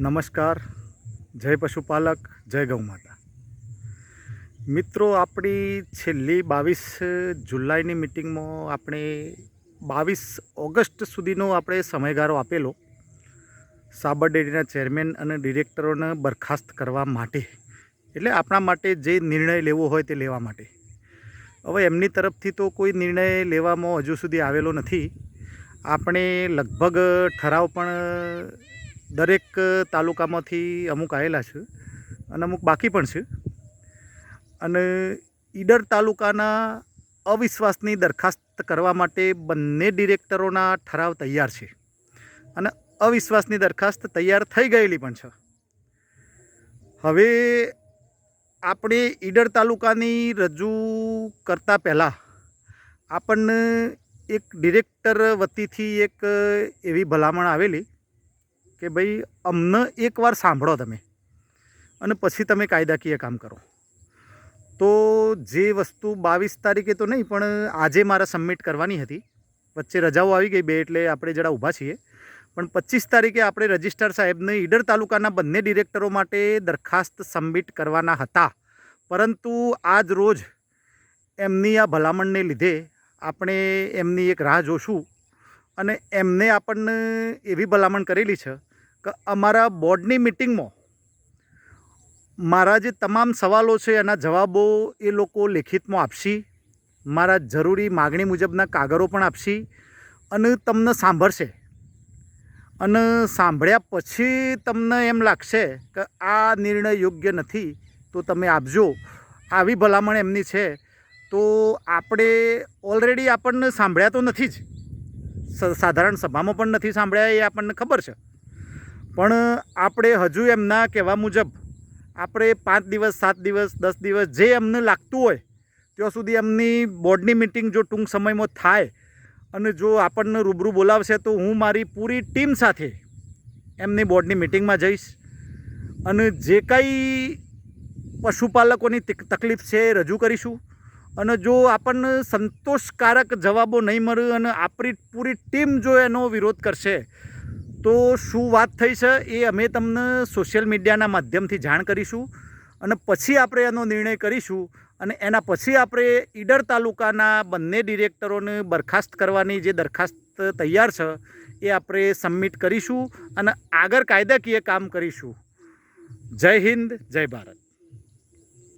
નમસ્કાર. જય પશુપાલક, જય ગૌ માતા. મિત્રો, આપણી છેલ્લી બાવીસ જુલાઈની મિટિંગમાં આપણે બાવીસ ઓગસ્ટ સુધીનો આપણે સમયગાળો આપેલો. સાબર ડેરીના ચેરમેન અને ડિરેક્ટરોને બરખાસ્ત કરવા માટે. એટલે આપણા માટે જે નિર્ણય લેવો હોય તે લેવા માટે. હવે એમની તરફથી તો કોઈ નિર્ણય લેવામાં હજુ સુધી આવેલો નથી. આપણે લગભગ ઠરાવ પણ દરેક તાલુકામાંથી અમુક આવેલા છે અને અમુક બાકી પણ છે. અને ઈડર તાલુકાના અવિશ્વાસની દરખાસ્ત કરવા માટે બંને ડિરેક્ટરોના ઠરાવ તૈયાર છે અને અવિશ્વાસની દરખાસ્ત તૈયાર થઈ ગયેલી પણ છે. હવે આપણે ઈડર તાલુકાની રજૂ કરતાં પહેલાં આપણને એક ડિરેક્ટર વતીથી એક એવી ભલામણ આવેલી કે ભાઈ અમને એકવાર સાંભળો તમે. અને પછી તમે કાયદાકીય કામ કરો. તો જે વસ્તુ બાવીસ તારીખે તો નહીં, પણ આજે મારે સબમિટ કરવાની હતી. વચ્ચે રજાઓ આવી ગઈ બે, એટલે આપણે જરા ઊભા છીએ. પણ પચીસ તારીખે આપણે રજિસ્ટ્રાર સાહેબને ઈડર તાલુકાના બંને ડિરેક્ટરો માટે દરખાસ્ત સબમિટ કરવાના હતા. પરંતુ આજ રોજ એમની આ ભલામણને લીધે આપણે એમની એક રાહ જોશું. અને એમને આપણને એવી ભલામણ કરેલી છે કે અમારા બોર્ડની મિટિંગમાં મારા જે તમામ સવાલો છે એના જવાબો એ લોકો લેખિતમાં આપશી, મારા જરૂરી માગણી મુજબના કાગળો પણ આપશે અને તમને સાંભળશે. અને સાંભળ્યા પછી તમને એમ લાગશે કે આ નિર્ણય યોગ્ય નથી, તો તમે આપજો. આવી ભલામણ એમની છે. તો આપણે ઓલરેડી આપણને સાંભળ્યા તો નથી જ. સાધારણ સભામાં પણ નથી સાંભળ્યા એ આપણને ખબર છે. પણ આપણે હજુ એમના કહેવા મુજબ, આપણે પાંચ દિવસ, સાત દિવસ, દસ દિવસ જે એમને લાગતું હોય, ત્યાં સુધી એમની બોર્ડની મિટિંગ જો ટૂંક સમયમાં થાય અને જો આપણને રૂબરૂ બોલાવશે તો હું મારી પૂરી ટીમ સાથે એમની બોર્ડની મિટિંગમાં જઈશ. અને જે કંઈ પશુપાલકોની તક- તકલીફ છે એ રજૂ કરીશું. અને જો આપણને સંતોષકારક જવાબો નહીં મળે અને આપણી પૂરી ટીમ જો એનો વિરોધ કરશે તો શું વાત થઈ છે એ અમે તમને સોશિયલ મીડિયાના માધ્યમથી જાણ કરીશું અને પછી આપણે એનો નિર્ણય કરીશું અને એના પછી આપણે ઈડર તાલુકાના બંને ડિરેક્ટરોને બરખાસ્ત કરવાની જે દરખાસ્ત તૈયાર છે એ આપણે સબમિટ કરીશું અને આગળ કાયદાકીય કામ કરીશું. જય હિન્દ, જય ભારત.